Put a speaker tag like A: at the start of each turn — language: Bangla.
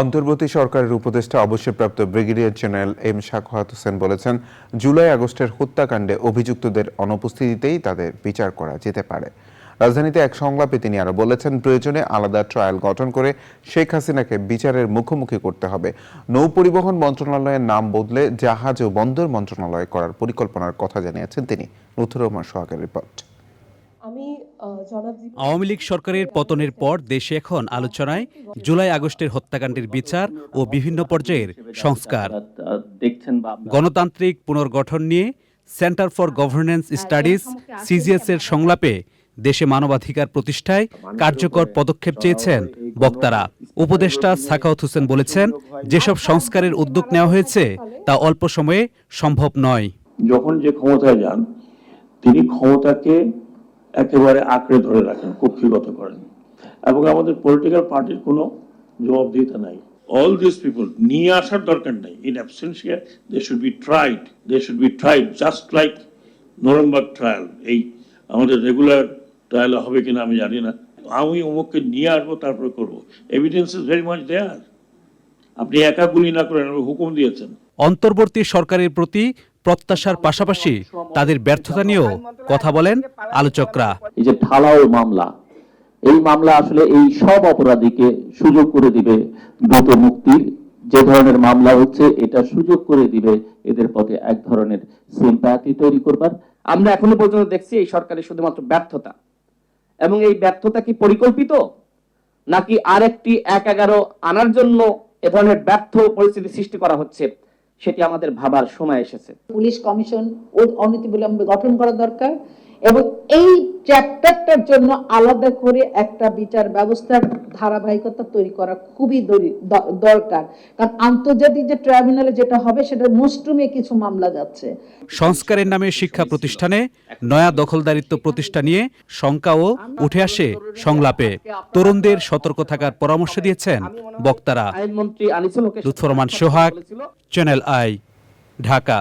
A: অন্তর্বর্তী সরকারের উপদেষ্টা অবসরপ্রাপ্ত brigadier general M Sakhawat Hossain বলেছেন, জুলাই আগস্টের হত্যাকাণ্ডে অভিযুক্তদের অনুপস্থিতিতেই তাদের বিচার করা যেতে পারে। রাজধানীতে এক সংলাপে তিনি আরও বলেছেন, প্রয়োজনে আলাদা ট্রায়াল গঠন করে শেখ হাসিনাকে বিচারের মুখোমুখি করতে হবে। নৌ পরিবহন মন্ত্রণালয়ের নাম বদলে জাহাজ ও বন্দর মন্ত্রণালয় করার পরিকল্পনার কথা জানিয়েছেন তিনি। লুথুর রহমান সোহাগের রিপোর্ট।
B: আওয়ামী লীগ সরকারের পতনের পর দেশে এখন আলোচনায় জুলাই আগস্টের হত্যাকাণ্ডের বিচার ও বিভিন্ন পর্যায়ের সংস্কার।
C: দেখছেন
B: গণতান্ত্রিক পুনর্গঠন নিয়ে Centre for Governance Studies CGS এর সংলাপে দেশে মানবাধিকার প্রতিষ্ঠায় কার্যকর পদক্ষেপ চেয়েছেন বক্তারা। উপদেষ্টা সাখাওয়াত হোসেন বলেছেন যেসব সংস্কারের উদ্যোগ নেওয়া হয়েছে তা অল্প সময়ে সম্ভব নয়।
D: যখন যে ক্ষমতায় যান তিনি ক্ষমতাকে একেবারে আঁকড়ে ধরে রাখেন, কক্ষিগত করেন। এবং আমাদের পলিটিক্যাল পার্টির কোনো জবাবদিহিতা নাই। অল দিস পিপল নিয়ে আসার দরকার নাই। In absentia they should be tried they should be tried just like Nuremberg trial এই আমাদের রেগুলার ট্রায়াল হবে কিনা আমি জানি না। আমি অমুককে নিয়ে আসব, তারপরে করব। Evidence is very much there আপনি একা গুলি না করেন হুকুম দিয়েছেন।
B: অন্তর্বর্তী সরকারের প্রতি প্রত্যাশার পাশাপাশি তাদের ব্যর্থতা নিয়েও কথা বলেন আলোচকরা।
C: এই যে ঢালাও মামলা, এই মামলা আসলে এই সব অপরাধীকে সুযোগ করে দিবে দ্রুত মুক্তির। যে ধরনের মামলা হচ্ছে, এটা সুযোগ করে দিবে এদের পথে এক ধরনের সিম্প্যাথি তৈরি করবার।
E: আমরা এখনও পর্যন্ত দেখছি এই সরকারের শুধুমাত্র ব্যর্থতা। এবং এই ব্যর্থতা কি পরিকল্পিত? নাকি আরেকটি এক এগারো আনার জন্য এ ধরনের ব্যর্থ পরিস্থিতি সৃষ্টি করা হচ্ছে? সেটি আমাদের ভাবার সময় এসেছে।
F: পুলিশ কমিশন অনতিবিলম্বে গঠন করা দরকার। এবং এই চ্যাপ্টারটার জন্য আলাদা করে একটা বিচার ব্যবস্থার ধারাবাহিকতা তৈরি করা খুবই দরকার। কারণ আন্তর্জাতিক যে ট্রাইব্যুনালে যেটা হবে সেটা মুষ্টুমে কিছু মামলা যাচ্ছে।
B: সংস্কারের নামে শিক্ষা প্রতিষ্ঠানে নয়া দখলদারিত্ব প্রতিষ্ঠা নিয়ে শঙ্কাও উঠে আসে সংলাপে। তরুণদের সতর্ক থাকার পরামর্শ দিয়েছেন বক্তারা।
E: আইনমন্ত্রী আনিসুল হকের সাথে
B: লুৎফর রহমান
E: কথা
B: সোহাগ চ্যানেল আই ঢাকা।